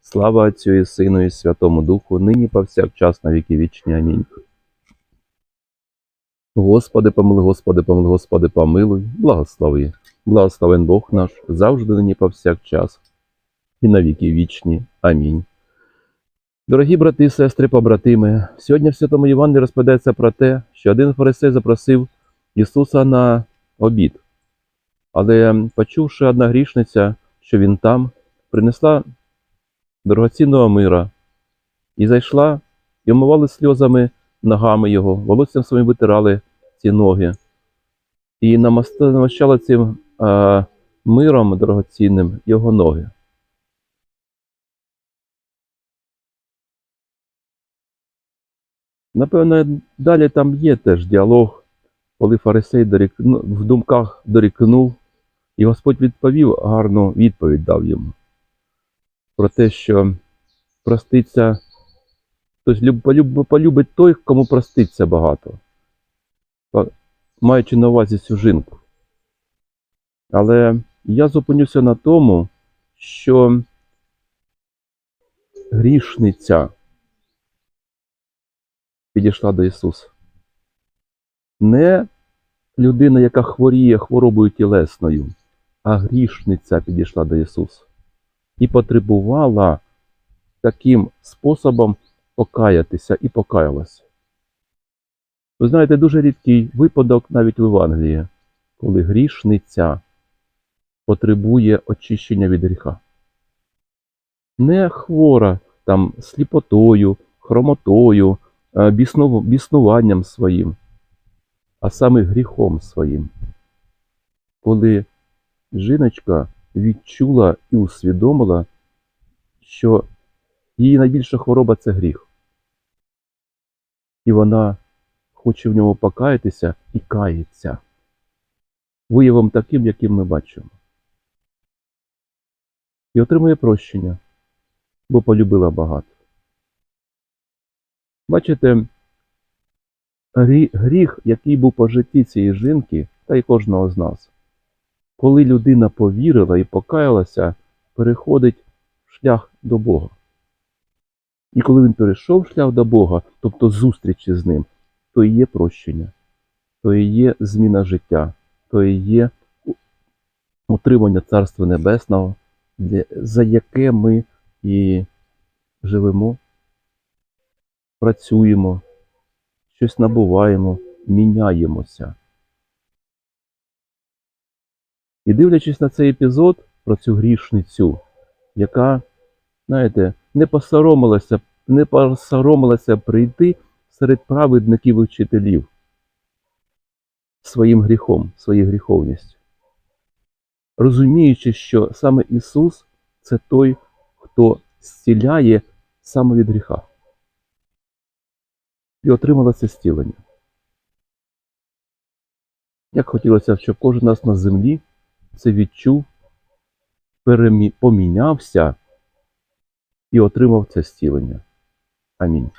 Слава Отцю і Сину і Святому Духу, нині повсякчас на віки вічні. Амінь. Господи, помилуй, Господи, помилуй, Господи, помилуй, благослови. Благословен Бог наш, завжди нині повсякчас, і на віки вічні. Амінь. Дорогі брати сестри, побратими, сьогодні в Святому Євангелії розповідається про те, що один фарисей запросив Ісуса на обід. Але, почувши одна грішниця, що він там, принесла дорогоцінного мира. І зайшла і омивали сльозами ногами його, волоссям своїм витирали ці ноги, і намащали цим а, миром дорогоцінним його ноги. Напевно, далі там є теж діалог, коли фарисей дорік... ну, в думках дорікнув, і Господь відповів, гарну відповідь дав йому про те, що проститься, полюб, полюбить той, кому проститься багато, маючи на увазі цю жінку. Але я зупинюся на тому, що грішниця підійшла до Ісуса. Не людина, яка хворіє хворобою тілесною, а грішниця підійшла до Ісуса і потребувала таким способом покаятися і покаялася. Ви знаєте, дуже рідкий випадок навіть в Євангелії, коли грішниця потребує очищення від гріха. Не хвора там сліпотою, хромотою, біснуванням своїм, а саме гріхом своїм. Коли жіночка відчула і усвідомила, що її найбільша хвороба це гріх. І вона хоче в ньому покаятися і кається виявом таким, яким ми бачимо. І отримує прощення, бо полюбила багато. Бачите, гріх, який був по житті цієї жінки, та й кожного з нас, коли людина повірила і покаялася, переходить в шлях до Бога. І коли він перейшов шлях до Бога, тобто зустрічі з ним, то і є прощення, то і є зміна життя, то і є у- отримання Царства Небесного, за яке ми і живемо, працюємо, щось набуваємо, міняємося. І дивлячись на цей епізод про цю грішницю, яка, знаєте, не посоромилася, не посоромилася прийти серед праведників і вчителів своїм гріхом, своєю гріховністю. Розуміючи, що саме Ісус це той, хто зціляє саме від гріха. І отримала це зцілення. Як хотілося, щоб кожен нас на землі це відчув, помінявся і отримав це зцілення. Амінь.